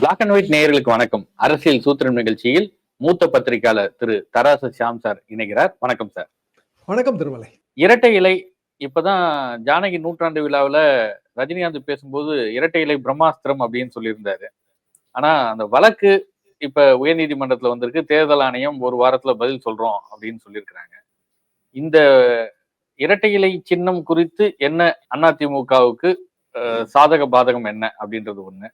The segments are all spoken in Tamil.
பிளாக் அண்ட் ஒயிட் நேயர்களுக்கு வணக்கம். அரசியல் சூத்திரம் நிகழ்ச்சியில் மூத்த பத்திரிகையாளர் திரு தராசு ஷியாம் சார் இணைகிறார். வணக்கம் சார். வணக்கம் திருமலை. இரட்டை இலை இப்பதான் ஜானகி நூற்றாண்டு விழாவுல ரஜினிகாந்த் பேசும்போது இரட்டை இலை பிரம்மாஸ்திரம் அப்படின்னு சொல்லியிருந்தாரு. ஆனா அந்த வழக்கு இப்ப உயர்நீதிமன்றத்துல வந்திருக்கு. தேர்தல் ஆணையம் ஒரு வாரத்துல பதில் சொல்றோம் அப்படின்னு சொல்லியிருக்கிறாங்க. இந்த இரட்டை இலை சின்னம் குறித்து என்ன அதிமுகவுக்கு சாதக பாதகம் என்ன அப்படின்றது ஒண்ணு.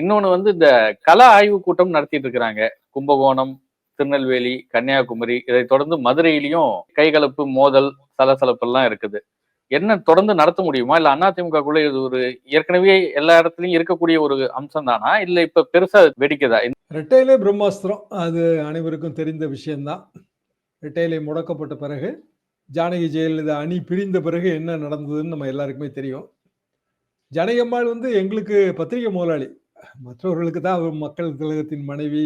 இன்னொன்று வந்து இந்த கல ஆய்வு கூட்டம் நடத்திட்டு இருக்கிறாங்க. கும்பகோணம் திருநெல்வேலி கன்னியாகுமரி இதை தொடர்ந்து மதுரையிலையும் கைகலப்பு மோதல் சலசலப்பு எல்லாம் இருக்குது. என்ன தொடர்ந்து நடத்த முடியுமா? இல்ல அதிமுகக்குள்ள இது ஒரு ஏற்கனவே எல்லா இடத்துலயும் இருக்கக்கூடிய ஒரு அம்சம் தானா இல்ல இப்ப பெருசா வெடிக்குதா? ரெட்டையிலே பிரம்மாஸ்திரம். அது அனைவருக்கும் தெரிந்த விஷயம்தான். ரெட்டையிலே முடக்கப்பட்ட பிறகு ஜானகி ஜெயலலிதா அணி பிரிந்த பிறகு என்ன நடந்ததுன்னு நம்ம எல்லாருக்குமே தெரியும். ஜனகம்மாள் அம்மாள் வந்து எங்களுக்கு பத்திரிகை முதலாளி. மற்றவர்களுக்கு தான் மக்கள் திலகத்தின் மனைவி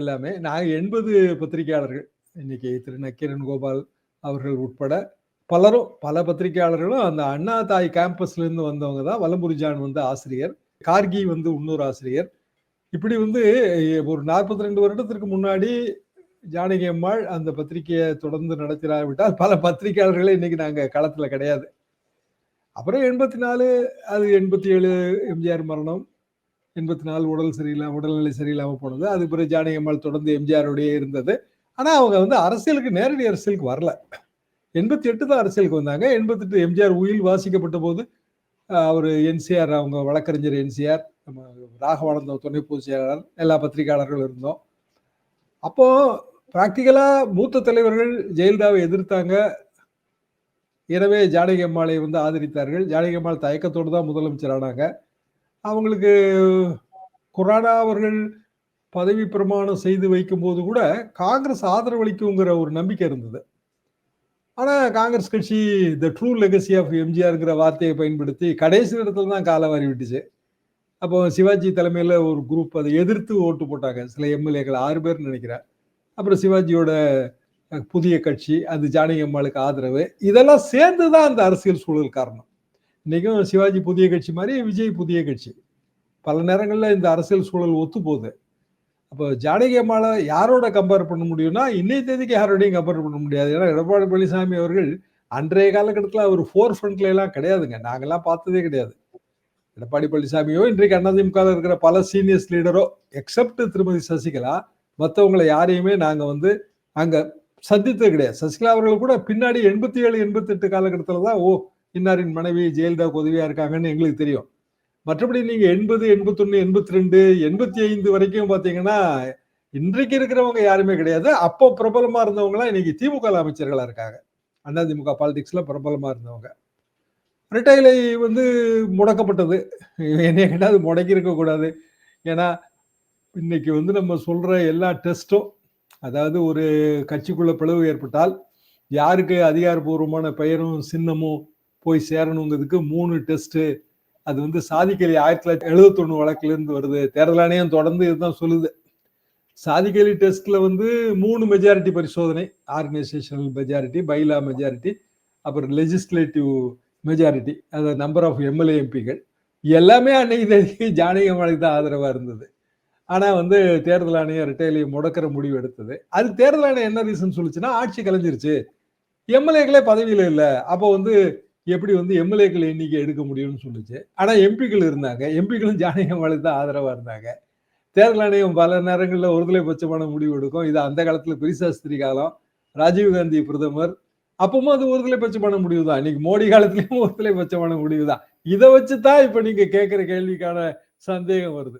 எல்லாமே. நாங்கள் எண்பது பத்திரிகையாளர்கள். இன்னைக்கு திரு நக்கீரன் கோபால் அவர்கள் உட்பட பலரும் பல பத்திரிகையாளர்களும் அந்த அண்ணா தாய் கேம்பஸ்ல இருந்து வந்தவங்க தான். வலம்புரிஜான் வந்து ஆசிரியர். கார்கி வந்து இன்னொரு ஆசிரியர். இப்படி வந்து ஒரு நாற்பத்தி ரெண்டு வருடத்திற்கு முன்னாடி ஜானகி அம்மாள் அந்த பத்திரிகையை தொடர்ந்து நடத்தினாவிட்டால் பல பத்திரிகையாளர்களே இன்னைக்கு நாங்கள் களத்தில் கிடையாது. அப்புறம் எண்பத்தி நாலு அது எண்பத்தி ஏழு எம்ஜிஆர் மரணம். எண்பத்தி நாலு உடல் சரியில்லாம உடல்நிலை சரியில்லாமல் போனது. அது பிறகு ஜானகி அம்மாள் தொடர்ந்து எம்ஜிஆரோடய இருந்தது. ஆனால் அவங்க வந்து அரசியலுக்கு நேரடி அரசியலுக்கு வரல. எண்பத்தி எட்டு தான் அரசியலுக்கு வந்தாங்க. எண்பத்தெட்டு எம்ஜிஆர் உயில் வாசிக்கப்பட்ட போது அவர் என்சிஆர் அவங்க வழக்கறிஞர் என்சிஆர் நம்ம ராகவானந்த துணை பொதுச் செயலாளர் எல்லா பத்திரிகையாளர்களும் இருந்தோம். அப்போ ப்ராக்டிக்கலாக மூத்த தலைவர்கள் ஜெயலலிதாவை எதிர்த்தாங்க. எனவே ஜானகி அம்மாளை வந்து ஆதரித்தார்கள். ஜானகி அம்மாள் தயக்கத்தோடு தான் முதலமைச்சர் ஆனாங்க. அவங்களுக்கு குரானா அவர்கள் பதவி பிரமாணம் செய்து வைக்கும் போது கூட காங்கிரஸ் ஆதரவளிக்குங்கிற ஒரு நம்பிக்கை இருந்தது. ஆனால் காங்கிரஸ் கட்சி த ட்ரூ லெகசி ஆஃப் எம்ஜிஆருங்கிற வார்த்தையை பயன்படுத்தி கடைசி இடத்துல தான் காலை வாரி விட்டுச்சு. அப்போ சிவாஜி தலைமையில் ஒரு குரூப் அதை எதிர்த்து ஓட்டு போட்டாங்க. சில எம்எல்ஏக்கள் ஆறு பேர் நினைக்கிறேன். அப்புறம் சிவாஜியோட புதிய கட்சி அது ஜானகி அம்மாளுக்கு ஆதரவு. இதெல்லாம் சேர்ந்து தான் அந்த அரசியல் சூழல் காரணம். இன்றைக்கும் சிவாஜி புதிய கட்சி மாதிரி விஜய் புதிய கட்சி. பல நேரங்களில் இந்த அரசியல் சூழல் ஒத்து போகுது அப்போ ஜானகி அம்மாவை யாரோட கம்பேர் பண்ண முடியும்னா இன்னைய தேதிக்கு யாரோடையும் கம்பேர் பண்ண முடியாது. ஏன்னா எடப்பாடி பழனிசாமி அவர்கள் அன்றைய காலகட்டத்தில் அவர் ஃபோர் ஃப்ரண்ட்ல எல்லாம் கிடையாதுங்க. நாங்கெல்லாம் பார்த்ததே கிடையாது. எடப்பாடி பழனிசாமியோ இன்றைக்கு அதிமுக இருக்கிற பல சீனியர்ஸ் லீடரோ எக்ஸப்ட் திருமதி சசிகலா மற்றவங்களை யாரையுமே நாங்கள் வந்து அங்கே சந்தித்தது கிடையாது. சசிகலா அவர்கள் கூட பின்னாடி எண்பத்தி ஏழு எண்பத்தி எட்டு காலகட்டத்தில் தான் ஓ இன்னாரின் மனைவி ஜெயலலிதாவுக்கு உதவியா இருக்காங்கன்னு எங்களுக்கு தெரியும். மற்றபடி நீங்க எண்பது எண்பத்தொன்னு எண்பத்தி ரெண்டு எண்பத்தி ஐந்து வரைக்கும் பாத்தீங்கன்னா இன்றைக்கு இருக்கிறவங்க யாருமே கிடையாது. அப்போ பிரபலமா இருந்தவங்க எல்லாம் இன்னைக்கு திமுக அமைச்சர்களா இருக்காங்க. அதிமுக பாலிடிக்ஸ்ல பிரபலமா இருந்தவங்க. ரிட்டைலை வந்து முடக்கப்பட்டது. என்னைய கேட்டால் அது முடக்கி இருக்கக்கூடாது ஏன்னா இன்னைக்கு வந்து நம்ம சொல்ற எல்லா டெஸ்ட்டும் அதாவது ஒரு கட்சிக்குள்ள பிளவு ஏற்பட்டால் யாருக்கு அதிகாரப்பூர்வமான பெயரும் சின்னமும் போய் சேரணுங்கிறதுக்கு மூணு டெஸ்ட்டு அது வந்து சாதிக்கலி ஆயிரத்தி தொள்ளாயிரத்தி எழுபத்தொன்னு வழக்குலேருந்து வருது. தேர்தல் ஆணையம் தொடர்ந்து இதுதான் சொல்லுது. சாதிக்கலி டெஸ்ட்டில் வந்து மூணு மெஜாரிட்டி பரிசோதனை. ஆர்கனைசேஷனல் மெஜாரிட்டி பைலா மெஜாரிட்டி அப்புறம் லெஜிஸ்லேட்டிவ் மெஜாரிட்டி அந்த நம்பர் ஆஃப் எம்எல்ஏ எம்பிகள் எல்லாமே அன்னைக்கு தேதிக்கு ஜானகி அம்மாளுக்கு தான் ஆதரவாக இருந்தது. ஆனால் வந்து தேர்தல் ஆணையம் ரிட்டைலை முடக்கிற முடிவு எடுத்தது. அது தேர்தல் ஆணையம் என்ன ரீசன் சொல்லுச்சுன்னா ஆட்சி கலைஞ்சிருச்சு. எம்எல்ஏக்களே பதவியில் இல்லை. அப்போ வந்து எப்படி வந்து எம்எல்ஏக்கள் எண்ணிக்கை எடுக்க முடியும்னு சொல்லுச்சு. ஆனால் எம்பிக்கள் இருந்தாங்க. எம்பிக்களும் ஜானகி அம்மாளுக்கு தான் ஆதரவாக இருந்தாங்க. தேர்தல் ஆணையம் பல நேரங்களில் ஒருதலை பட்சமான முடிவு எடுக்கும். இது அந்த காலத்தில் பெரிசாஸ்திரி காலம் ராஜீவ்காந்தி பிரதமர். அப்பவும் அது ஒருதலை பட்சமான முடிவு தான். இன்னைக்கு மோடி காலத்திலயும் ஒருதலை பட்சமான முடிவு தான். இதை வச்சு தான் இப்போ நீங்க கேட்குற கேள்விக்கான சந்தேகம் வருது.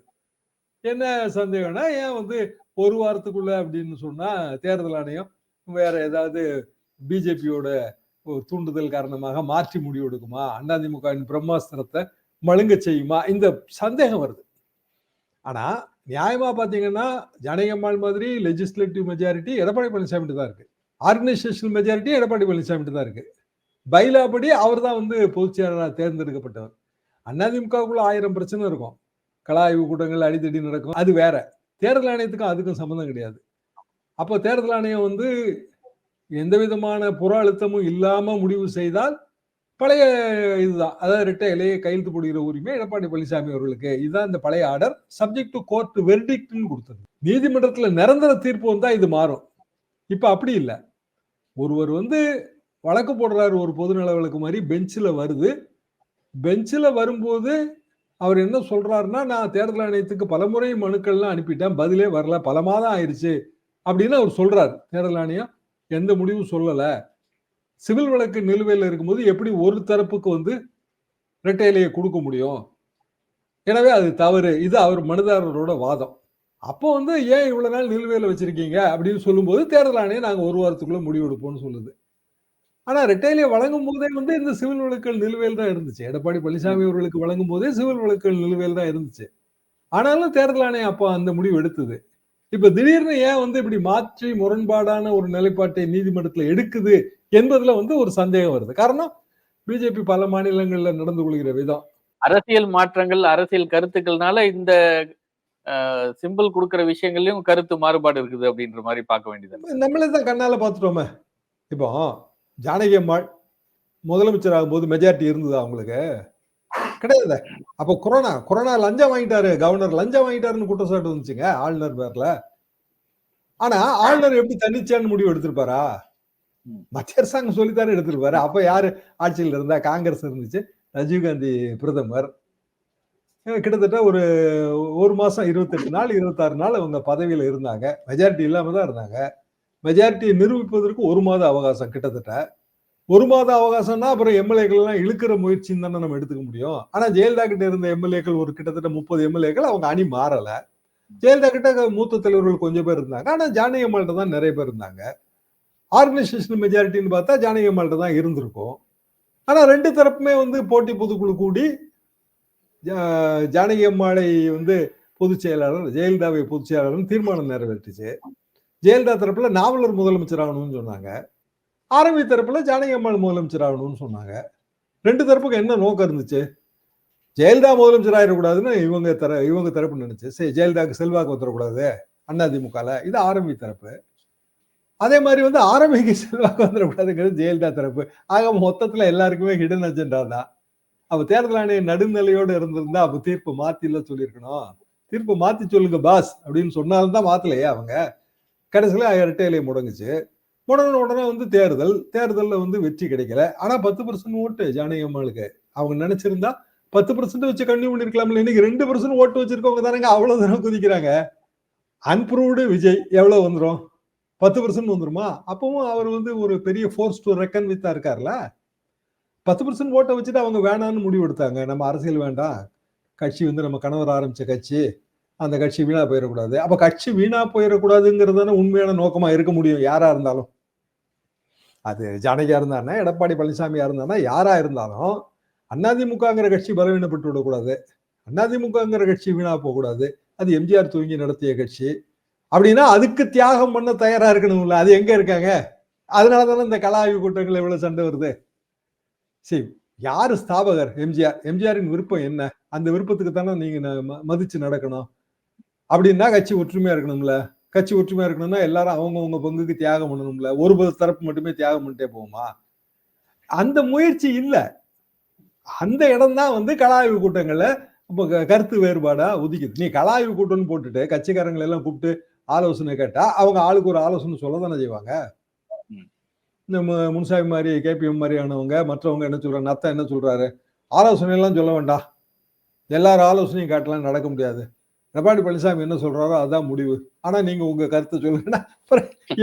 என்ன சந்தேகம்னா ஏன் வந்து ஒரு வாரத்துக்குள்ள அப்படின்னு சொன்னா தேர்தல் ஆணையம் வேற ஏதாவது பிஜேபியோட ஒரு தூண்டுதல் காரணமாக மாற்றி முடிவு எடுக்குமா அதிமுகவின் பிரம்மாஸ்திரத்தை மழுங்க செய்யுமா? இந்த சந்தேகம் வருது. ஆனா நியாயமா பாத்தீங்கன்னா ஜானகம்மாள் மாதிரி லெஜிஸ்லேட்டிவ் மெஜாரிட்டி எடப்பாடி பழனிசாமி தான் இருக்கு. ஆர்கனைசேஷனல் மெஜாரிட்டி எடப்பாடி பழனிசாமி தான் இருக்கு. பைலா படி அவர் தான் வந்து பொதுச் செயலராக தேர்ந்தெடுக்கப்பட்டவர். அதிமுகவுக்குள்ள ஆயிரம் பிரச்சனை இருக்கும். கலாய்வு கூட்டங்கள் அடித்தடி நடக்கும். அது வேற. தேர்தல் ஆணையத்துக்கும் அதுக்கும் சம்மந்தம் கிடையாது. அப்போ தேர்தல் ஆணையம் வந்து எந்த விதமான புற அழுத்தமும் இல்லாம முடிவு செய்தால் பழைய இதுதான். அதாவது ரெட்டையிலேயே கையெழுத்து போடுகிற உரிமை எடப்பாடி பழனிசாமி அவர்களுக்கு. இதுதான் இந்த பழைய ஆர்டர். சப்ஜெக்ட் டு கோர்ட் வெர்டிக்ட்னு கொடுத்தது. நீதிமன்றத்தில் நிரந்தர தீர்ப்பு வந்தால் இது மாறும். இப்போ அப்படி இல்லை. ஒருவர் வந்து வழக்கு போடுறாரு ஒரு பொதுநல வழக்கு மாதிரி பெஞ்சில் வருது. பெஞ்சில் வரும்போது அவர் என்ன சொல்றாருன்னா நான் தேர்தல் ஆணையத்துக்கு பலமுறை மனுக்கள்லாம் அனுப்பிட்டேன். பதிலே வரல. பல மாதம் ஆயிடுச்சு அப்படின்னு அவர் சொல்றாரு. தேர்தல் ஆணையம் எந்த முடிவும் சொல்லலை. சிவில் வழக்கு நிலுவையில் இருக்கும்போது எப்படி ஒரு தரப்புக்கு வந்து இரட்டையிலையை கொடுக்க முடியும்? எனவே அது தவறு. இது அவர் மனுதாரரோட வாதம். அப்போ வந்து ஏன் இவ்வளோ நாள் நிலுவையில் வச்சுருக்கீங்க? அப்படின்னு சொல்லும்போது தேர்தல் ஆணையம் நாங்கள் ஒரு வாரத்துக்குள்ளே முடிவு எடுப்போம்னு சொல்லுது. ஆனால் ரெட்டையிலே வழங்கும் போதே வந்து இந்த சிவில் வழக்குகள் நிலுவையில் தான் இருந்துச்சு. எடப்பாடி பழனிசாமி அவர்களுக்கு வழங்கும் போதே சிவில் வழக்குகள் நிலுவையில் தான் இருந்துச்சு. ஆனாலும் தேர்தல் ஆணையம் அப்போ அந்த முடிவு எடுத்தது. இப்ப திடீர்னு ஏன் வந்து இப்படி மாற்றி முரண்பாடான ஒரு நிலைப்பாட்டை நீதிமன்றத்துல எடுக்குது என்பதுல வந்து ஒரு சந்தேகம் வருது. காரணம் பிஜேபி பல மாநிலங்கள்ல நடந்து கொள்கிற விதம். அரசியல் மாற்றங்கள் அரசியல் கருத்துக்கள்னால இந்த சிம்பிள் கொடுக்கிற விஷயங்கள்லயும் கருத்து மாறுபாடு இருக்குது அப்படின்ற மாதிரி பார்க்க வேண்டியது நம்மளே தான் கண்ணால பார்த்துட்டோமே. இப்போ ஜானகி அம்மாள் முதலமைச்சர் ஆகும்போது மெஜாரிட்டி இருந்ததா அவங்களுக்கு? கிடையாது அப்போ கொரோனா கொரோனா லஞ்சம் வாங்கிட்டாரு கவர்னர் லஞ்சம் வாங்கிட்டாருன்னு குற்றச்சாட்டு வந்துச்சுங்க ஆளுநர் பேர்ல. ஆனா ஆளுநர் எப்படி தன்னிச்சான்னு முடிவு எடுத்திருப்பாரா? மத்திய அரசாங்கம் சொல்லித்தானே எடுத்திருப்பாரு. அப்ப யாரு ஆட்சியில் இருந்தா? காங்கிரஸ் இருந்துச்சு. ராஜீவ்காந்தி பிரதமர். கிட்டத்தட்ட ஒரு ஒரு மாசம் இருபத்தெட்டு நாள் இருபத்தாறு நாள் அவங்க பதவியில இருந்தாங்க. மெஜாரிட்டி இல்லாம தான் இருந்தாங்க. மெஜாரிட்டியை நிரூபிப்பதற்கு ஒரு மாத அவகாசம் கிட்டத்தட்ட. ஒரு மாத அவகாசம்னா அப்புறம் எம்எல்ஏக்கள் எல்லாம் இழுக்கிற முயற்சின்னு தானே நம்ம எடுத்துக்க முடியும். ஆனா ஜெயலலிதா கிட்ட இருந்த எம்எல்ஏக்கள் ஒரு கிட்டத்தட்ட முப்பது எம்எல்ஏக்கள் அவங்க அணி மாறல. ஜெயலலிதா கிட்ட மூத்த தலைவர்கள் கொஞ்சம் பேர் இருந்தாங்க. ஆனா ஜானகி அம்மாள்கிட்ட தான் நிறைய பேர் இருந்தாங்க. ஆர்கனைசேஷன் மெஜாரிட்டின்னு பார்த்தா ஜானகி அம்மாள்கிட்ட தான் இருந்திருக்கும். ஆனா ரெண்டு தரப்புமே வந்து போட்டி பொதுக்குழு கூடி ஜானகி அம்மாளை வந்து பொதுச் செயலாளர் ஜெயலலிதாவை பொதுச் செயலாளர் தீர்மானம் நிறைவேற்றுச்சு. ஜெயலலிதா தரப்புல நாவலர் முதலமைச்சர் ஆகணும்னு சொன்னாங்க. ஆரம்பி தரப்புல ஜானகி அம்மாள் முதலமைச்சர் ஆகணும்னு சொன்னாங்க. ரெண்டு தரப்புக்கு என்ன நோக்கம் இருந்துச்சு? ஜெயலலிதா முதலமைச்சர் ஆயிடக்கூடாதுன்னு இவங்க தர இவங்க தரப்பு நினைச்சு சரி ஜெயலலிதாவுக்கு செல்வாக்கு வந்துடக்கூடாது அதிமுகவில் இது ஆரம்பி தரப்பு. அதே மாதிரி வந்து ஆரம்பிக்கு செல்வாக்கு வந்துடக்கூடாதுங்கிறது ஜெயலலிதா தரப்பு. ஆக மொத்தத்தில் எல்லாருக்குமே ஹிடன் அஜெண்டா தான். அப்போ தேர்தல் ஆணையம் நடுநிலையோடு இருந்திருந்தா அப்போ தீர்ப்பு மாற்றில சொல்லியிருக்கணும். தீர்ப்பு மாற்றி சொல்லுங்க பாஸ் அப்படின்னு சொன்னால்தான் மாற்றலையே அவங்க. கடைசியில் இரட்டையிலே முடங்குச்சு. உடனே உடனே வந்து தேர்தல் தேர்தலில் வந்து வெற்றி கிடைக்கல. ஆனால் பத்து பர்சன்ட் ஓட்டு ஜானகி அம்மாளுக்கு. அவங்க நினைச்சிருந்தா பத்து பர்சன்ட் வச்சு கண்டினியூ பண்ணிருக்கலாம்ல இன்னைக்கு ரெண்டு பர்சன்ட் ஓட்டு வச்சிருக்கவங்க தானங்க அவ்வளோ தூரம் குதிக்கிறாங்க. அன்ப்ரூவ்டு விஜய் எவ்வளோ வந்துடும் பத்து பர்சன்ட் வந்துருமா? அப்பவும் அவர் வந்து ஒரு பெரிய ஃபோர்ஸ் டு ரெக்கன் வித்தா இருக்கார்ல. பத்து பர்சன்ட் ஓட்டை வச்சுட்டு அவங்க வேணான்னு முடிவு எடுத்தாங்க. நம்ம அரசியல் வேண்டாம். கட்சி வந்து நம்ம கணவர் ஆரம்பிச்ச கட்சி. அந்த கட்சி வீணா போயிடக்கூடாது. அப்ப கட்சி வீணா போயிடக்கூடாதுங்கிறது தானே உண்மையான நோக்கமா இருக்க முடியும் யாரா இருந்தாலும். அது ஜானகியா இருந்தானே எடப்பாடி பழனிசாமியா இருந்தானா யாரா இருந்தாலும் அதிமுகங்கிற கட்சி பலவீனப்பட்டு விடக்கூடாது. அதிமுகங்கிற கட்சி வீணா போகக்கூடாது. அது எம்ஜிஆர் தூங்கி நடத்திய கட்சி. அப்படின்னா அதுக்கு தியாகம் பண்ண தயாரா இருக்கணும்ல. அது எங்க இருக்காங்க? அதனால தானே இந்த கலாவி கூட்டங்கள் எவ்வளவு சண்டை வருது. சரி யாரு ஸ்தாபகர்? எம்ஜிஆர். எம்ஜிஆரின் விருப்பம் என்ன? அந்த விருப்பத்துக்கு தானே நீங்க மதிச்சு நடக்கணும். அப்படின்னா கட்சி ஒற்றுமையா இருக்கணும்ல. கட்சி ஒற்றுமையா இருக்கணும்னா எல்லாரும் அவங்கவுங்க பங்குக்கு தியாகம் பண்ணணும்ல. ஒரு தரப்பு மட்டுமே தியாகம் பண்ணிட்டே போகுமா அந்த முயற்சி இல்ல. அந்த இடம் தான் வந்து கலாய்வு கூட்டங்கள்ல கருத்து வேறுபாடா ஒதுக்குது நீ கலாய்வு கூட்டம்னு போட்டுட்டு கட்சிக்காரங்களை எல்லாம் கூப்பிட்டு ஆலோசனை கேட்டா அவங்க ஆளுக்கு ஒரு ஆலோசனை சொல்ல தானே செய்வாங்க நம்ம முன்சாமி மாதிரி கேபிஎம் மாதிரியானவங்க மற்றவங்க என்ன சொல்றாங்க? நத்தம் என்ன சொல்றாரு? ஆலோசனை எல்லாம் சொல்ல வேண்டாம். எல்லாரும் ஆலோசனையும் காட்டலாம் நடக்க முடியாது. எடப்பாடி பழனிசாமி என்ன சொல்றாரோ அதான் முடிவு. ஆனா நீங்க உங்க கருத்தை சொல்லுங்கன்னா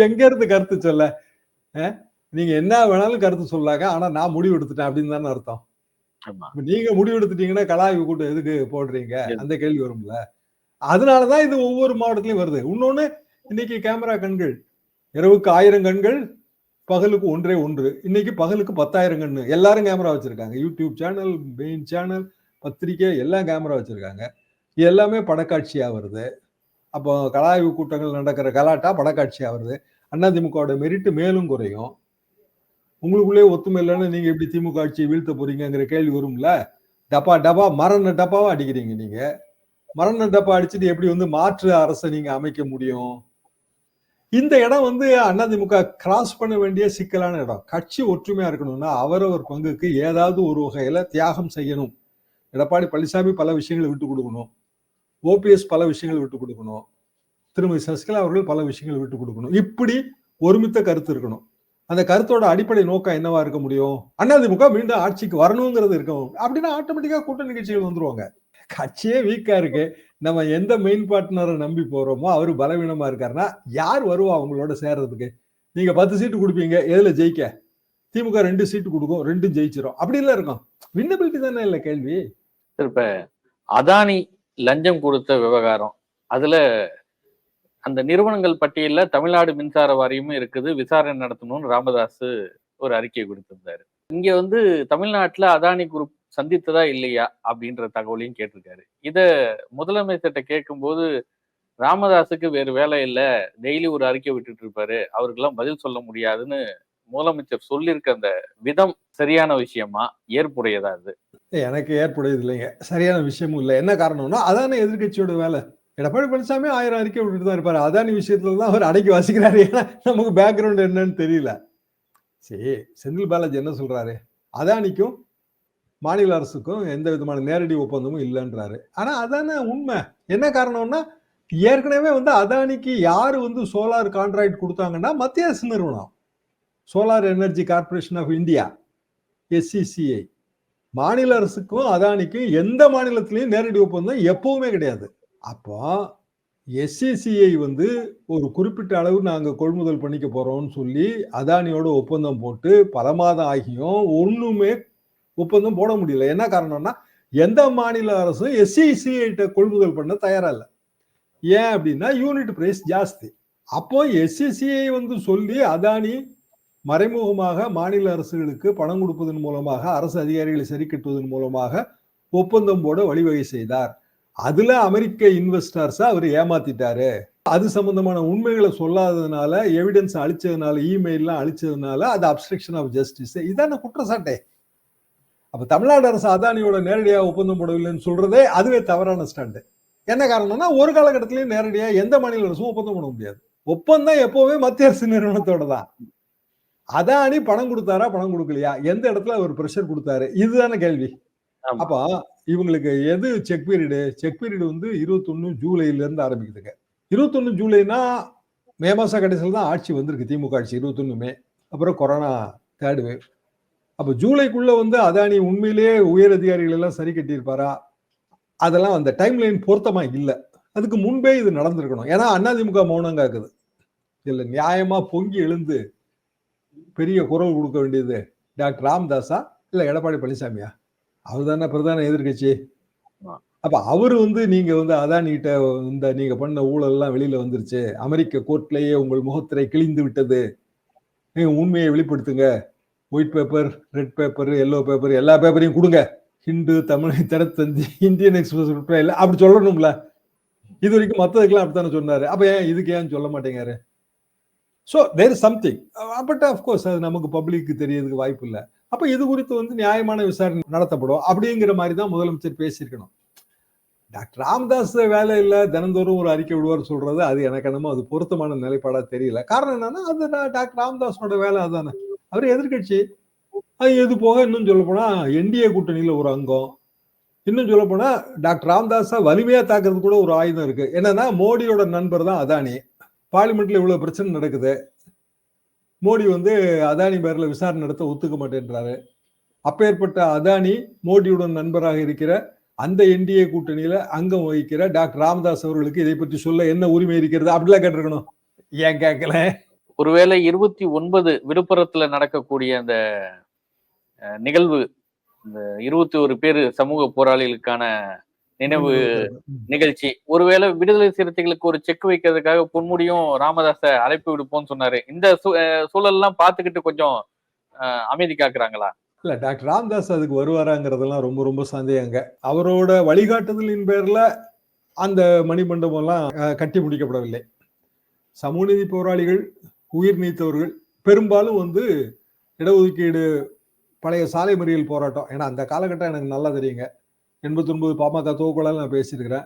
எங்க இருந்து கருத்து சொல்ல? நீங்க என்ன வேணாலும் கருத்து சொல்லாங்க. ஆனா நான் முடிவு எடுத்துட்டேன் அப்படின்னு தானே அர்த்தம். நீங்க முடிவு எடுத்துட்டீங்கன்னா கலாய்வு கூட்டம் எதுக்கு போடுறீங்க? அந்த கேள்வி வரும்ல. அதனாலதான் இது ஒவ்வொரு மாவட்டத்திலயும் வருது. இன்னொன்னு இன்னைக்கு கேமரா கண்கள். இரவுக்கு ஆயிரம் கண்கள் பகலுக்கு ஒன்றே ஒன்று. இன்னைக்கு பகலுக்கு பத்தாயிரம் கண்ணு. எல்லாரும் கேமரா வச்சிருக்காங்க. யூடியூப் சேனல் மெயின் சேனல் பத்திரிக்கை எல்லாம் கேமரா வச்சிருக்காங்க. எல்லாமே படக்காட்சியாக வருது. அப்போ கலாய்வு கூட்டங்கள் நடக்கிற கலாட்டா படக்காட்சியாக வருது. அதிமுகவோட மெரிட்டு மேலும் குறையும். உங்களுக்குள்ளே ஒத்துமை இல்லைன்னு எப்படி திமுக ஆட்சியை வீழ்த்த போறீங்கிற கேள்வி வரும்ல? டப்பா டப்பா மரண டப்பாவா அடிக்கிறீங்க நீங்கள் மரண டப்பா அடிச்சுட்டு எப்படி வந்து மாற்று அரசை நீங்கள் அமைக்க முடியும்? இந்த இடம் வந்து அதிமுக கிராஸ் பண்ண வேண்டிய சிக்கலான இடம். கட்சி ஒற்றுமையா இருக்கணும்னா அவரவர் பங்குக்கு ஏதாவது ஒரு வகையில தியாகம் செய்யணும். எடப்பாடி பழனிசாமி பல விஷயங்களை விட்டு கொடுக்கணும். ஓபிஎஸ் பல விஷயங்களை விட்டு கொடுக்கணும். திருமதி சசிகலா அவர்கள் பல விஷயங்களை விட்டு கொடுக்கணும். இப்படி ஒருமித்த கருத்து இருக்கணும். அந்த கருத்தோட அடிப்படை நோக்கம் என்னவா இருக்க முடியும்? அதிமுக மீண்டும் ஆட்சிக்கு வரணுங்கிறது இருக்கும் அப்படின்னா ஆட்டோமேட்டிக்கா கூட்ட நிகழ்ச்சிகள் வந்துருவாங்க. கட்சியே வீக்கா இருக்கு. நம்ம எந்த மெயின் பார்ட்னரை நம்பி போறோமோ அவரு பலவீனமா இருக்காருன்னா யார் வருவா அவங்களோட சேர்றதுக்கு? நீங்க பத்து சீட்டு கொடுப்பீங்க எதுல ஜெயிக்க? திமுக ரெண்டு சீட்டு கொடுக்கும் ரெண்டும் ஜெயிச்சிரும். அப்படி இல்ல இருக்கும். வின்னபிலிட்டி தானே இல்ல கேள்வி? இப்ப அதானி லஞ்சம் கொடுத்த விவகாரம். அதுல அந்த நிறுவனங்கள் பட்டியலில் தமிழ்நாடு மின்சார வாரியமும் இருக்குது. விசாரணை நடத்தணும்னு ராமதாஸ் ஒரு அறிக்கை கொடுத்திருந்தாரு. இங்க வந்து தமிழ்நாட்டில் அதானி குரூப் சந்தித்ததா இல்லையா அப்படின்ற தகவலையும் கேட்டிருக்காரு. இதை முதலமைச்சர்கிட்ட கேட்கும்போது ராமதாஸுக்கு வேறு வேலை இல்லை. டெய்லி ஒரு அறிக்கை விட்டுட்டு இருப்பாரு. அவருக்கெல்லாம் பதில் சொல்ல முடியாதுன்னு முதலமைச்சர் சொல்லியிருக்க அந்த விதம் சரியான விஷயமா? ஏற்புடையதா அது எனக்கு ஏற்புடையது இல்லைங்க. சரியான விஷயமும் இல்லை. என்ன காரணம்னா அதானே எதிர்கட்சியோட வேலை. எடப்பாடி பழனிசாமி ஆயிரம் அறிக்கை விட்டுட்டு தான் இருப்பாரு. அதானி விஷயத்துல தான் அவர் அடக்கி வாசிக்கிறாரு. ஏன்னா நமக்கு பேக்ரவுண்ட் என்னன்னு தெரியல. சரி செந்தில் பாலாஜி என்ன சொல்றாரு? அதானிக்கும் மாநில அரசுக்கும் எந்த விதமான நேரடி ஒப்பந்தமும் இல்லைன்றாரு. ஆனா அதானே உண்மை. என்ன காரணம்னா ஏற்கனவே வந்து அதானிக்கு யார் வந்து சோலார் கான்ட்ராக்ட் கொடுத்தாங்கன்னா மத்திய அரசு நிறுவனம். Solar energy corporation of India SCCI மாநில அரசுக்கும் அதானிக்கும் எந்த மாநிலத்திலையும் நேரடி ஒப்பந்தம் எப்பவுமே கிடையாது. அப்போ எஸ்சிசிஐ வந்து ஒரு குறிப்பிட்ட அளவு நாங்கள் கொள்முதல் பண்ணிக்க போகிறோம்னு சொல்லி அதானியோட ஒப்பந்தம் போட்டு பல மாதம் ஆகியும் ஒன்றுமே ஒப்பந்தம் போட முடியல. என்ன காரணம்னா எந்த மாநில அரசும் எஸ்சிசிஐட்ட கொள்முதல் பண்ண தயாரா இல்லை. ஏன் அப்படின்னா யூனிட் பிரைஸ் ஜாஸ்தி. அப்போ எஸ்சிசிஐ வந்து சொல்லி அதானி மறைமுகமாக மாநில அரசுகளுக்கு பணம் கொடுப்பதன் மூலமாக அரசு அதிகாரிகளை சரி கட்டுவதன் மூலமாக ஒப்பந்தம் போட வழிவகை செய்தார். அதுல அமெரிக்க இன்வெஸ்டர்ஸை அவர் ஏமாத்திட்டாரு. அது சம்பந்தமான உண்மைகளை சொல்லாததுனால எவிடன்ஸ் அழிச்சதுனால இமெயில்லாம் அழிச்சதுனால அது அப்ஸ்ட்ரக்ஷன் ஆஃப் ஜஸ்டிஸ் இதான குற்றச்சாட்டே. அப்ப தமிழ்நாடு அரசு அதானியோட நேரடியாக ஒப்பந்தம் போடவில்லைன்னு சொல்றதே அதுவே தவறான ஸ்டாண்டு என்ன காரணம்னா ஒரு காலகட்டத்திலயும் நேரடியாக எந்த மாநில அரசும் ஒப்பந்தம் போட முடியாது. ஒப்பந்தம் எப்பவுமே மத்திய அரசு நிறுவனத்தோட தான். அதானி பணம் கொடுத்தாரா பணம் கொடுக்கலையா? எந்த இடத்துல அவர் ப்ரெஷர் கொடுத்தாரு? இதுதானே கேள்வி. அப்ப இவங்களுக்கு எது செக் பீரியடு செக் பீரியடு வந்து இருபத்தொன்னு ஜூலைல இருந்து ஆரம்பிக்குதுங்க. இருபத்தொன்னு ஜூலைனா மே மாசம் கடைசியில் தான் ஆட்சி வந்திருக்கு திமுக ஆட்சி இருபத்தொன்னு மே. அப்புறம் கொரோனா தேர்ட் வேவ் அப்ப ஜூலைக்குள்ள வந்து அதானி உண்மையிலேயே உயர் அதிகாரிகள் எல்லாம் சரி கட்டியிருப்பாரா? அதெல்லாம் அந்த டைம் லைன் பொருத்தமா இல்லை. அதுக்கு முன்பே இது நடந்திருக்கணும். ஏன்னா அதிமுக மௌனம் காக்குது. இல்ல நியாயமா பொங்கி எழுந்து பெரிய குரல் கொடுக்க வேண்டியது டாக்டர் ராமதாஸா இல்ல எடப்பாடி பழனிசாமியா? அவர் தானே பிரதான எதிர்கட்சி. அப்ப அவர் வந்து நீங்க வந்து அதானிகிட்ட இந்த நீங்க பண்ண ஊழல் எல்லாம் வெளியில வந்துருச்சு. அமெரிக்க கோர்ட்லயே உங்கள் முகத்திரை கிழிந்து விட்டது. நீங்க உண்மையை வெளிப்படுத்துங்க. White paper red paper yellow paper எல்லா பேப்பரையும் கொடுங்க. ஹிந்து தமிழ் திறத்தந்தி இந்தியன் எக்ஸ்பிரஸ் இல்ல அப்படி சொல்லணும்ல. இது வரைக்கும் மத்ததுக்கெல்லாம் அப்படித்தானே சொன்னாரு. அப்ப ஏன் இதுக்கு ஏன் சொல்ல மாட்டேங்காரு so there is something but of course அது நமக்கு பப்ளிக்கு தெரியறதுக்கு வாய்ப்பு இல்லை. அப்போ இது குறித்து வந்து நியாயமான விசாரணை நடத்தப்படும் அப்படிங்கிற மாதிரி தான் முதலமைச்சர் பேசியிருக்கணும். டாக்டர் ராமதாஸ் வேலை இல்லை தினந்தோறும் ஒரு அறிக்கை விடுவார் சொல்றது அது எனக்கு என்னமோ அது பொருத்தமான நிலைப்பாடாக தெரியல. காரணம் என்னன்னா அது டாக்டர் ராமதாஸோட வேலை அதானே. அவர் எதிர்கட்சி அது எது போக இன்னும் சொல்ல என்டிஏ கூட்டணியில் ஒரு அங்கம். இன்னும் சொல்ல டாக்டர் ராமதாஸை வலிமையாக தாக்குறது கூட ஒரு ஆயுதம் இருக்கு. என்னன்னா மோடியோட நண்பர் தான் அதானி. பார்லிமெண்ட்ல இவ்வளவு பிரச்சனை நடக்குது. மோடி வந்து அதானி பேர்ல விசாரணை நடத்த ஒத்துக்க மாட்டேன்றாரு. அப்பேற்பட்ட அதானி மோடியுடன் நண்பராக இருக்கிற அந்த என்டிஏ கூட்டணியில அங்கம் வகிக்கிற டாக்டர் ராமதாஸ் அவர்களுக்கு இதை பற்றி சொல்ல என்ன உரிமை இருக்கிறது? அப்படிலாம் கேட்டிருக்கணும். ஏன் கேட்கல ஒருவேளை இருபத்தி ஒன்பது விழுப்புரத்துல நடக்கக்கூடிய அந்த நிகழ்வு இந்த இருபத்தி ஒரு பேர் சமூக போராளிகளுக்கான நினைவு நிகழ்ச்சி. ஒருவேளை விடுதலை சிறுத்தைகளுக்கு ஒரு செக் வைக்கிறதுக்காக பொன்முடியும் ராமதாஸ அழைப்பு விடுப்போம்னு சொன்னாரு. இந்த சூழல்லாம் பார்த்துக்கிட்டு கொஞ்சம் அமைதி காக்குறாங்களா? இல்ல டாக்டர் ராமதாஸ் அதுக்கு வருவாராங்கிறதெல்லாம் ரொம்ப ரொம்ப சந்தேகங்க. அவரோட வழிகாட்டுதலின் பேர்ல அந்த மணிமண்டபம் எல்லாம் கட்டி முடிக்கப்படவில்லை. சமூக நீதி போராளிகள் உயிர் நீத்தவர்கள் பெரும்பாலும் வந்து இடஒதுக்கீடு பழைய சாலை மறியல் போராட்டம். ஏன்னா அந்த காலகட்டம் எனக்கு நல்லா தெரியுங்க. எண்பத்தி ஒன்பது பாமக துவக்கலால் நான் பேசியிருக்கிறேன்.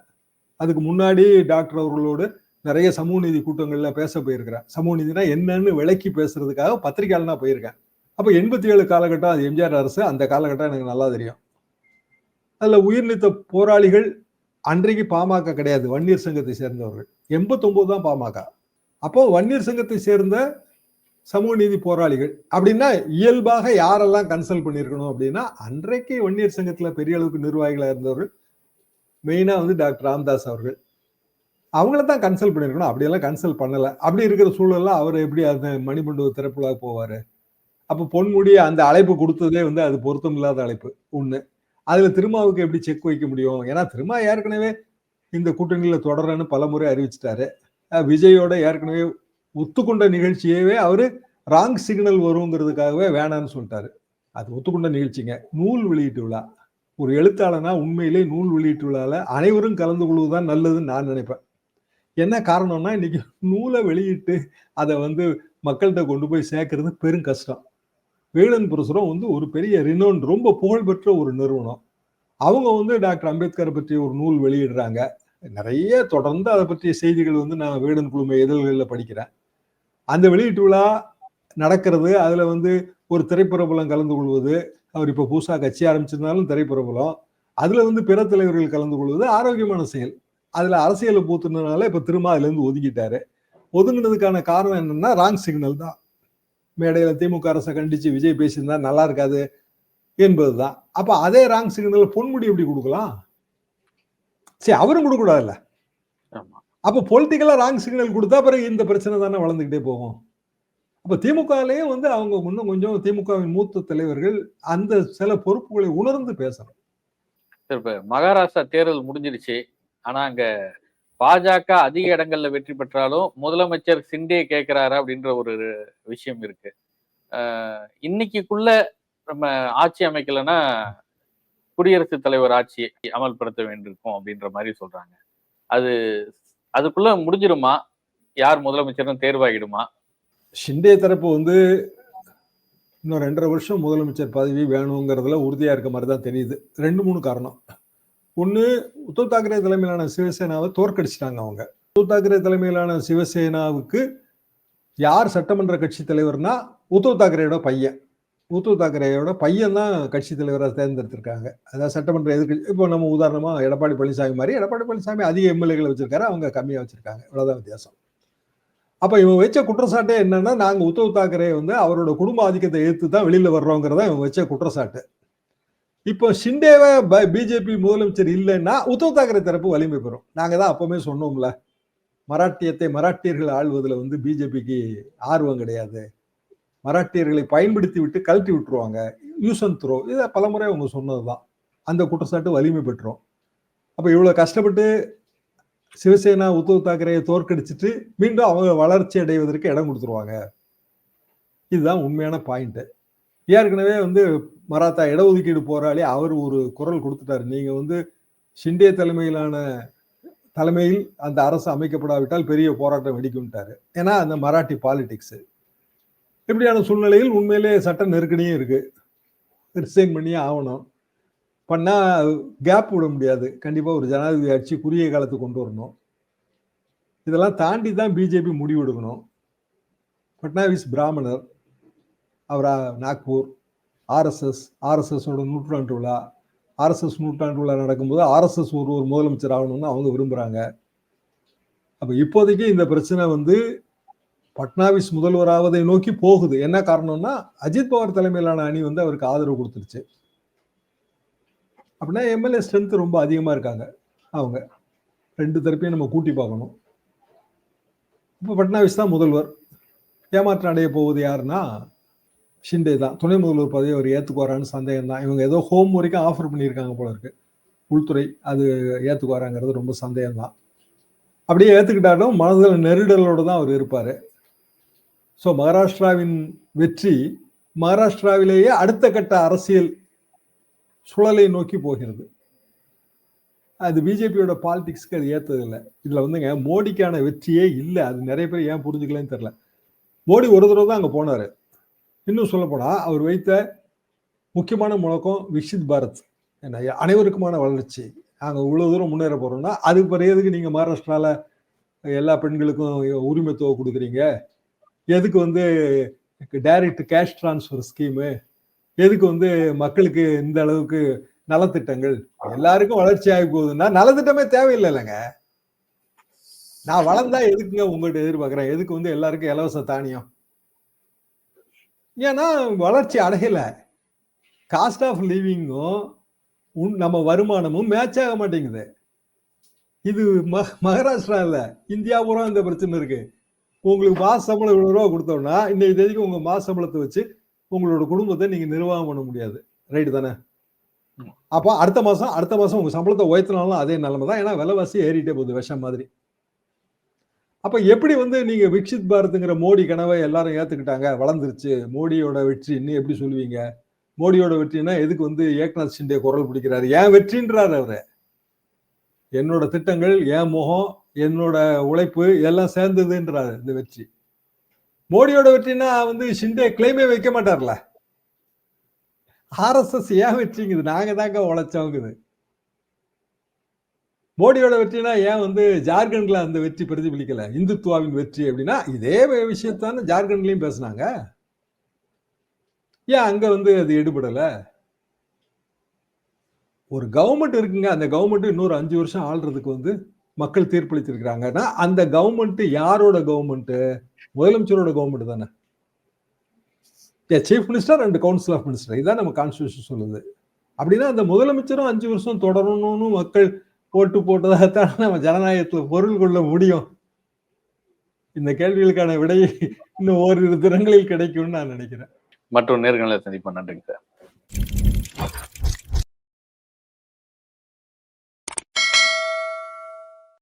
அதுக்கு முன்னாடி டாக்டர் அவர்களோடு நிறைய சமூக நீதி கூட்டங்களில் பேச போயிருக்கிறேன். சமூக நீதினா என்னன்னு விளக்கி பேசுறதுக்காக பத்திரிகையாளனா போயிருக்கேன். அப்போ எண்பத்தி ஏழு காலகட்டம் அது எம்ஜிஆர் அரசு அந்த காலகட்டம் எனக்கு நல்லா தெரியும். அதில் உயிர்நீத்த போராளிகள் அன்றைக்கு பாமக கிடையாது வன்னியர் சங்கத்தை சேர்ந்தவர்கள். எண்பத்தொம்போது தான் பாமக. அப்போ வன்னியர் சங்கத்தை சேர்ந்த சமூக நீதி போராளிகள் அப்படின்னா இயல்பாக யாரெல்லாம் கன்சல்ட் பண்ணியிருக்கணும் அப்படின்னா அன்றைக்கு வன்னியர் சங்கத்தில் பெரிய அளவுக்கு நிர்வாகிகளாக இருந்தவர்கள். மெயினாக வந்து டாக்டர் ராம்தாஸ் அவர்கள். அவங்கள தான் கன்சல்ட் பண்ணியிருக்கணும். அப்படியெல்லாம் கன்சல்ட் பண்ணலை. அப்படி இருக்கிற சூழல்ல அவர் எப்படி அந்த மணிமண்டப திறப்புலாக போவார்? அப்போ பொன்முடி அந்த அழைப்பு கொடுத்ததே வந்து அது பொருத்தம் இல்லாத அழைப்பு. ஒன்று அதில் திருமாவுக்கு எப்படி செக் வைக்க முடியும்? ஏன்னா திருமா ஏற்கனவே இந்த கூட்டணியில் தொடரன்னு பல முறை அறிவிச்சிட்டாரு விஜயோட ஏற்கனவே ஒத்துக்கொண்ட நிகழ்ச்சியவே அவர் ராங் சிக்னல் வருங்கிறதுக்காகவே வேணான்னு சொல்லிட்டாரு. அது ஒத்துக்கொண்ட நிகழ்ச்சிங்க. நூல் வெளியீட்டு விழா. ஒரு எழுத்தாளனா உண்மையிலே நூல் வெளியீட்டு விழால அனைவரும் கலந்து கொள்வதுதான் நல்லதுன்னு நான் நினைப்பேன். என்ன காரணம்னா இன்னைக்கு நூலை வெளியிட்டு அதை வந்து மக்கள்கிட்ட கொண்டு போய் சேர்க்கறது பெரும் கஷ்டம். வேலன் புரசுரம் வந்து ஒரு பெரிய ரினோன் ரொம்ப புகழ்பெற்ற ஒரு நிறுவனம். அவங்க வந்து டாக்டர் அம்பேத்கரை பற்றி ஒரு நூல் வெளியிடுறாங்க. நிறைய தொடர்ந்து அதை பற்றிய செய்திகள் வந்து நான் வேடன் குழுமை இதழ்களில் படிக்கிறேன். அந்த வெளியீட்டு விழா நடக்கிறது. அதில் வந்து ஒரு திரைப்பிரபலம் கலந்து கொள்வது. அவர் இப்போ புதுசாக கட்சி ஆரம்பிச்சிருந்தாலும் திரைப்பிரபலம் அதில் வந்து பிற தலைவர்கள் கலந்து கொள்வது ஆரோக்கியமான செயல். அதில் அரசியலை பூத்துனதுனால இப்போ திரும்ப அதுலேருந்து ஒதுக்கிட்டாரு. ஒதுங்கினதுக்கான காரணம் என்னன்னா ராங் சிக்னல் தான். மேடையில் திமுக அரசை கண்டித்து விஜய் பேசியிருந்தா நல்லா இருக்காது என்பது தான் அப்போ அதே ராங் சிக்னல் பொன்முடி எப்படி கொடுக்கலாம்? சரி அவரும் கொடுக்கக்கூடாதுல்ல? அப்போ பொலிட்டிக்கலா ராங் சிக்னல் கொடுத்தா பிறகு இந்த பிரச்சனை தானே வளர்ந்துகிட்டே போகும். அப்ப திமுகலேயே வந்து அவங்க இன்னும் கொஞ்சம் திமுகவின் மூத்த தலைவர்கள் அந்த சில பொறுப்புகளை உணர்ந்து பேசணும். இப்போ மகாராஷ்டிரா தேர்தல் முடிஞ்சிருச்சு ஆனா அங்க பாஜக அதிக இடங்கள்ல வெற்றி பெற்றாலும் முதலமைச்சர் சிண்டே கேட்கிறாரு அப்படின்ற ஒரு விஷயம் இருக்கு. ஆஹ் இன்னைக்குள்ள நம்ம ஆட்சி அமைக்கலைன்னா குடியரசுத் தலைவர் ஆட்சியை அமல்படுத்த வேண்டியிருக்கும் அப்படின்ற மாதிரி சொல்றாங்க. அது அதுக்குள்ள முடிஞ்சிருமா? யார் முதலமைச்சரும் தேர்வாகிடுமா? ஷிண்டே தரப்பு வந்து இன்னும் ரெண்டரை வருஷம் முதலமைச்சர் பதவி வேணுங்கிறதுல உறுதியா இருக்க மாதிரி தான் தெரியுது. ரெண்டு மூணு காரணம். ஒன்று உத்தவ் தாக்கரே தலைமையிலான சிவசேனாவை தோற்கடிச்சிட்டாங்க அவங்க. உத்தவ் தாக்கரே தலைமையிலான சிவசேனாவுக்கு யார் சட்டமன்ற கட்சி தலைவர்னா உத்தவ் தாக்கரேயோட பையன். உத்தவ் தாக்கரேயோட பையன் தான் கட்சி தலைவராக தேர்ந்தெடுத்திருக்காங்க. அதாவது சட்டமன்ற எதிர்கட்சி இப்போ நம்ம உதாரணமாக எடப்பாடி பழனிசாமி மாதிரி எடப்பாடி பழனிசாமி அதிக எம்எல்ஏகளை வச்சிருக்காரு அவங்க கம்மியாக வச்சிருக்காங்க. இவ்வளோதான் வித்தியாசம். அப்போ இவன் வச்ச குற்றச்சாட்டே என்னன்னா நாங்கள் உத்தவ் தாக்கரே வந்து அவரோட குடும்ப ஆதிக்கத்தை எதிர்த்து தான் வெளியில் வர்றோங்கிறதா இவன் வச்ச குற்றச்சாட்டு. இப்போ ஷிண்டேவை பிஜேபி முதலமைச்சர் இல்லைன்னா உத்தவ் தாக்கரே தரப்பு வலிமை பெறும். நாங்கள் தான் அப்பவுமே சொன்னோம்ல மராட்டியத்தை மராட்டியர்கள் ஆள்வதில் வந்து பிஜேபிக்கு ஆர்வம் கிடையாது. மராட்டியர்களை பயன்படுத்தி விட்டு கழட்டி விட்டுருவாங்க. யூஸ் அண்ட் த்ரோ இதை பலமுறை அவங்க சொன்னது தான் அந்த குற்றச்சாட்டு வலிமை பெற்றோம். அப்போ இவ்வளோ கஷ்டப்பட்டு சிவசேனா உத்தவ் தாக்கரேயை தோற்கடிச்சிட்டு மீண்டும் அவங்க வளர்ச்சி அடைவதற்கு இடம் கொடுத்துருவாங்க. இதுதான் உண்மையான பாயிண்ட்டு ஏற்கனவே வந்து மராத்தா இடஒதுக்கீடு போராளி அவர் ஒரு குரல் கொடுத்துட்டாரு. நீங்கள் வந்து ஷிண்டே தலைமையிலான தலைமையில் அந்த அரசு அமைக்கப்படாவிட்டால் பெரிய போராட்டம் வெடிக்கும்ட்டாரு. ஏன்னா அந்த மராட்டி பாலிடிக்ஸு இப்படியான சூழ்நிலையில் உண்மையிலே சட்ட நெருக்கடியும் இருக்குது ரிசைன் பண்ணியே ஆகணும். பண்ணால் கேப் விட முடியாது. கண்டிப்பாக ஒரு ஜனாதிபதி ஆட்சி குறுகிய காலத்துக்கு கொண்டு வரணும். இதெல்லாம் தாண்டி தான் பிஜேபி முடிவு எடுக்கணும். பட்னாவிஸ் பிராமணர். அவரா நாக்பூர். ஆர்எஸ்எஸ் ஆர்எஸ்எஸோட நூற்றாண்டு விழா. ஆர்எஸ்எஸ் நூற்றாண்டு விழா நடக்கும்போது ஆர்எஸ்எஸ் ஒரு ஒரு முதலமைச்சர் ஆகணும்னு அவங்க விரும்புகிறாங்க அப்போ இப்போதைக்கு இந்த பிரச்சனை வந்து பட்னாவிஸ் முதல்வராவதை நோக்கி போகுது. என்ன காரணம்னா அஜித் பவார் தலைமையிலான அணி வந்து அவருக்கு ஆதரவு கொடுத்துருச்சு. அப்படின்னா எம்எல்ஏ ஸ்ட்ரென்த் ரொம்ப அதிகமாக இருக்காங்க. அவங்க ரெண்டு தரப்பையும் நம்ம கூட்டி பார்க்கணும். இப்போ பட்னாவிஸ் தான் முதல்வர். ஏமாற்றம் அடைய போவது யாருன்னா ஷிண்டே தான். துணை முதல்வர் பதவி அவர் ஏற்றுக்குவாரான்னு சந்தேகம் தான் இவங்க ஏதோ ஹோம் வரைக்கும் ஆஃபர் பண்ணியிருக்காங்க போல இருக்கு. உள்துறை அது ஏற்றுக்குவாராங்கிறது ரொம்ப சந்தேகம் தான் அப்படியே ஏற்றுக்கிட்டாலும் மனதில் நெருடலோடு தான் அவர் இருப்பார். ஸோ மகாராஷ்டிராவின் வெற்றி மகாராஷ்டிராவிலேயே அடுத்த கட்ட அரசியல் சுழலை நோக்கி போகிறது. அது பிஜேபியோட பாலிடிக்ஸ்க்கு அது ஏற்றதில்லை இதில் வந்துங்க மோடிக்கான வெற்றியே இல்லை. அது நிறைய பேர் ஏன் புரிஞ்சுக்கலன்னு தெரில மோடி ஒரு தடவை தான் அங்கே போனார். இன்னும் சொல்லப்போனால் அவர் வைத்த முக்கியமான முழக்கம் விக்ஷித் பாரத். என்ன அனைவருக்குமான வளர்ச்சி. நாங்கள் இவ்வளோ தூரம் முன்னேற போகிறோம்னா அதுக்கு பிறகு நீங்கள் மகாராஷ்டிராவில் எல்லா பெண்களுக்கும் உரிமைத்துவம் கொடுக்குறீங்க? எதுக்கு வந்து டைரக்ட் கேஷ் டிரான்ஸ்ஃபர் ஸ்கீமு எதுக்கு வந்து மக்களுக்கு இந்த அளவுக்கு நலத்திட்டங்கள்? எல்லாருக்கும் வளர்ச்சி ஆகி போகுதுன்னா நலத்திட்டமே தேவையில்லைங்க நான் வளர்ந்தா எதுக்குங்க உங்கள்கிட்ட எதிர்பார்க்குறேன்? எதுக்கு வந்து எல்லாருக்கும் இலவச தானியம்? ஏன்னா வளர்ச்சி அடையலை. காஸ்ட் ஆஃப் லிவிங்கும் உன் நம்ம வருமானமும் மேட்ச் ஆக மாட்டேங்குது. இது ம மகாராஷ்டிரா இல்லை இந்தியா பூரா இந்த பிரச்சனை இருக்குது உங்களுக்கு மாச சம்பளம் இவ்வளவு ரூபா கொடுத்தோம்னா இன்னைக்கு தேதிக்கு உங்க மாச சம்பளத்தை வச்சு உங்களோட குடும்பத்தை நீங்க நிர்வாகம் பண்ண முடியாது. ரைட்டு தானே. அப்போ அடுத்த மாசம் அடுத்த மாசம் உங்க சம்பளத்தை உயர்த்தினாலும் அதே நிலைமை தான். ஏன்னா விலைவாசி ஏறிட்டே போகுது விஷம் மாதிரி. அப்ப எப்படி வந்து நீங்க விக்ஷித் பாரத்ங்கிற மோடி கனவை எல்லாரும் ஏத்துக்கிட்டாங்க? வளர்ந்துருச்சு. மோடியோட வெற்றி இன்னும் எப்படி சொல்லுவீங்க? மோடியோட வெற்றினா எதுக்கு வந்து ஏக்நாத் ஷிண்டே குரல் பிடிக்கிறாரு? ஏன் வெற்றின்றாரு அவரு? என்னோட திட்டங்கள் என் முகம் என்னோட உழைப்பு எல்லாம் சேர்ந்ததுன்றாரு இந்த வெற்றி. மோடியோட வெற்றினா வந்து ஷிண்டே கிளைமே வைக்க மாட்டார்ல. ஆர்எஸ்எஸ் ஏன் வெற்றிங்குது? நாங்க தாங்க உழைச்சவங்குது மோடியோட வெற்றினா ஏன் வந்து ஜார்க்கண்ட்ல அந்த வெற்றி பிரதிபலிக்கல? இந்துத்துவாவின் வெற்றி அப்படின்னா இதே விஷயத்தான ஜார்க்கண்ட்லயும் பேசுனாங்க. ஏன் அங்க வந்து அது எடுபடல? ஒரு கவர்மெண்ட் இருக்குங்க. அந்த கவர்மெண்ட் இன்னொரு அஞ்சு வருஷம் ஆள்றதுக்கு வந்து மக்கள் தீர்ப்பளித்திருக்கிறாங்கன்னா அந்த கவர்மெண்ட் யாரோட கவர்மெண்ட் முதலமைச்சரோட கவர்மெண்ட் தானே. Chief minister and council of minister இதான் நம்ம கான்ஸ்டியூஷன் சொல்லுது. அப்படின்னா அந்த முதலமைச்சரும் அஞ்சு வருஷம் தொடரணும்னு மக்கள் போட்டு போட்டதாகத்தான் நம்ம ஜனநாயகத்தில் பொருள் கொள்ள முடியும். இந்த கேள்விகளுக்கான விடை இன்னும் ஓரிரு தினங்களில் கிடைக்கும்னு நான் நினைக்கிறேன். மற்றொரு நேர்களை சந்திப்போம். நன்றிங்க சார்.